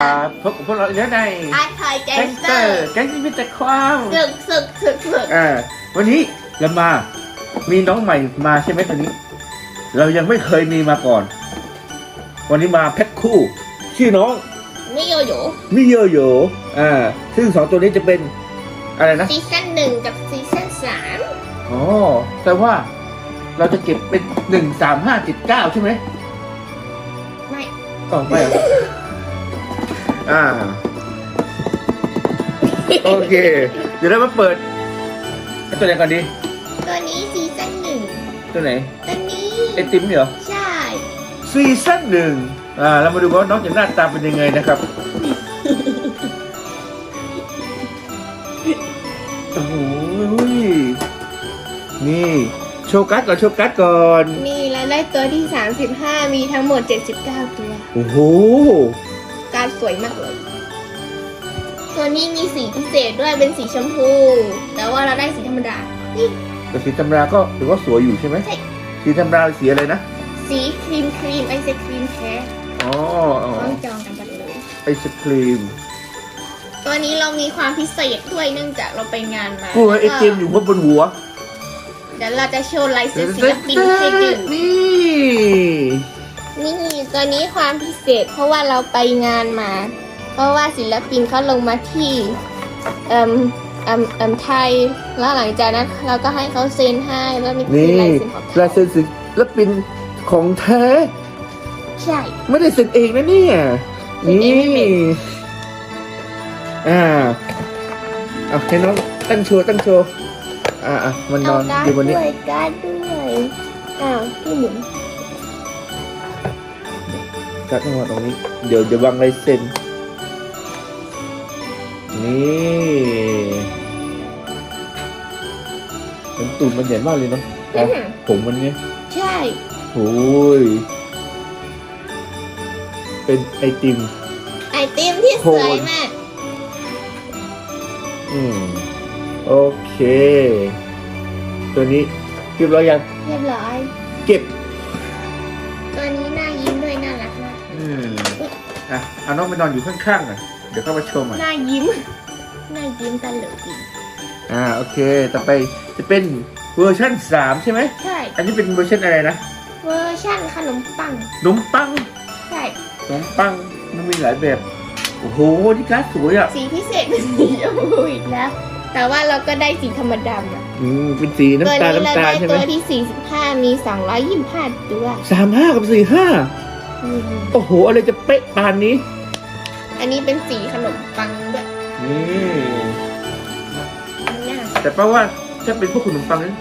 ครับพบกับพวกเราอีกแล้วในอาร์ตไทยแกแก๊งงสสเตเตออร์ร์แก๊งที่มีแต่ความสึกสึกสึกสึกอ่าวันนี้เรามามีน้องใหม่มาใช่ไหมตอนนี้ เรายังไม่เคยมีมาก่อน วันนี้มาแพ็คคู่ ชื่อน้องนี่โยโย่มิโยโยอ่าซึ่งสองตัวนี้จะเป็นอะไรนะซีซั่นหนึ่งกับซีซั่นสามอ๋อแต่ว่าเราจะเก็บเป็นหนึ่งสามห้าเจ็ดเก้าใช่ไหมไม่อ๋อไม่เหรอ อ่า โอเค เดี๋ยวเรามาเปิดไอ้ตัวไหนก่อนดี ตัวนี้ซีซั่นหนึ่งตัวไหนตัวนี้ไอติมเนี่ยเหรอ ใช่ซีซั่นหนึ่งอ่า เรามาดูว่าน้องจะหน้าตาเป็นยังไงนะครับ โอ้โหนี่ โชว์การ์ดก่อน โชว์การ์ดก่อนนี่แล้วได้ตัวที่ 35 มีทั้งหมด 79 ตัว โอ้โหการดสวยมากเลย ตัวนี้มีสีพิเศษด้วยเป็นสีชมพู แต่ว่าเราได้สีธรรมดานี่ แต่สีธรรมดาก็ถือว่าสวยอยู่ใช่ไหมใช่ สีธรรมดาสีอะไรนะ สีครีมครีมไอศครีมแท้อ๋ออ๋อต้องจองกันไปเลย ไอศครีม ตัวนี้เรามีความพิเศษด้วยเนื่องจากเราไปงานมากล้วยไอติมอยู่บนบนหัวเดี๋ยวเราจะโชว์ลายเซ็นศิลปินให้ดูนี่ นี่ตัวนี้ความพิเศ ษเพราะว่าเราไปงานมา เพราะว่าศิลปินเขาลงมาที่เอ่มเอ่มเอ่มไทย แล้วหลังจากนั้นเราก็ให้เขาเซ็นให้แล้วนี่คือนี่ลายเซ็นของลายเขาเซ็นศิลปินของแท้ ใช่ ไม่ได้เซ็นเองนะเนี่ยเซ็นเองไม่เป็นอ่าเอาให้น้องตั้งโชว์ตั้งโชว์อ่าอะมันนเอาอนการ์อดยู่บนนี้ด้วยการ์ดด้วยอ้าวพี่หมุน กัดมาตรงนี้ เดี๋ยวเดี๋ยววางลายเซ็นนี่มันตุ่มมันใหญ่มากเลยเนาะเอาผมมันเนี้ยใช่โอ้ยเป็นไอติม ไอติมที่สวยมาก อืม โอเค ตัวนี้เรียบร้อยยัง เรียบร้อย เก็บ ตัวนี้น่า อืมอะเอาน้องไปนอนอยู่ข้างๆหน่อยเดี๋ยวเข้ามาชมใหม่น่ายิ้มน่ายิ้มตลกดีอ่าโอเค ต่อไปจะเป็นเวอร์ชันสามใช่ไหมใช่อันนี้เป็นเวอร์ชันอะไรนะเวอร์ชั่นขนมปังขนมปังใช่ขนมปังมันมีหลายแบบโอ้โหนี่การ์ดสวยอะสีพิเศษเป็นสีชมพูอีกแล้ว แต่ว่าเราก็ได้สีธรรมดาอะอืมเป็นสีตัวน้ำตาลนี้เราน้ำตาลได้ใช่ไหมตัวที่45มี225ตัวสามห้ากับสี่ห้าอืม โอ้โห อะไรจะเป๊ะปานนี้ อันนี้เป็นสีขนมปังด้วยนี่น่าแต่เพราะว่าถ้าเป็นพวกขนมปังนั้น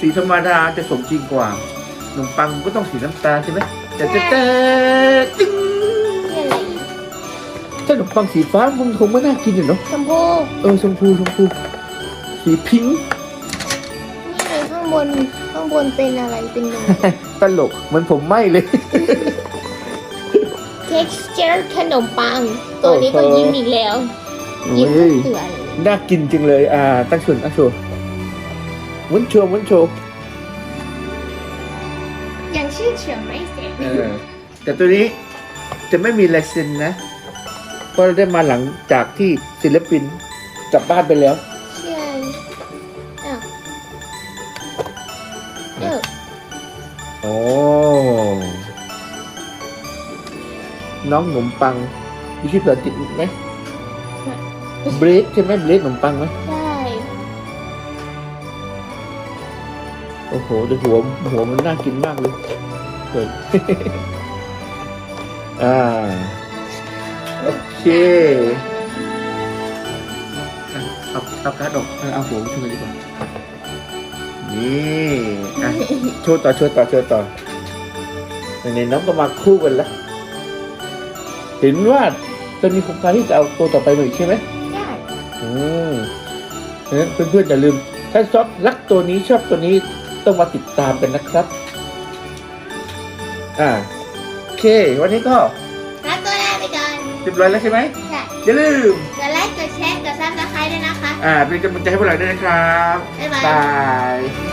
สีธรรมดาจะสมจริงกว่าขนมปังก็ต้องสีน้ำตาลใช่ไหมแต่แต่แต่ตึ้งเรียกอะไรอีกถ้าขนมปังสีฟ้ามันคงไม่น่ากินอยู่เนาะชมพูเออชมพูชมพูสีพิงค์นี่ข้างบนข้างบนเป็นอะไรเป็นยังไงตลกเหมันผมไหมเลย texture ขนมปัง ตัวนี้ก็ยิ้มอีกแล้ว ยิ้มเฮ้ยทุกตัวเลยน่ากินจังเลย อ่า ตั้งชวนตั้งโชว์มุนโชว์มุนโชว์ยังชื่อเฉียวไม่เสร็จเออแต่ตัวนี้จะไม่มีลายเซ็นนะ เพราะเราได้มาหลังจากที่ศิลปินกลับบ้านไปแล้วใช่อ้าวเอ น้องขนมปังมีชื่อภาษาอังกฤษไหมเบรดใช่ไหมเบรดขนมปังไหมใช่โอ้โหดูหัวหัวมันน่ากินมากเลยเกิดอ่าโอเคอะเอาเอาการ์ดออกเอาเอาหัวมาช่วยดีกว่านี่อะโชว์ต่อโชว์ต่อโชว์ต่อในน้องก็มาคู่กันแล้ว เห็นว่าจะมีโครงการที่จะเอาตัวต่อไปมาอีกใช่ไหมใช่อืมเพราะฉะนั้นเพื่อนๆอย่าลืม ถ้าชอบรักตัวนี้ชอบตัวนี้ต้องมาติดตามกันนะครับ อ่าโอเค วันนี้ก็รับตัวแรกไปก่อนเรียบร้อยแล้วใช่ไหมใช่อย่าลืม กดไลค์กดแชร์กดซับสไครต์ด้วยนะคะ อ่า เป็นกำลังใจให้พวกเราด้วยนะครับบ๊ายบายบาย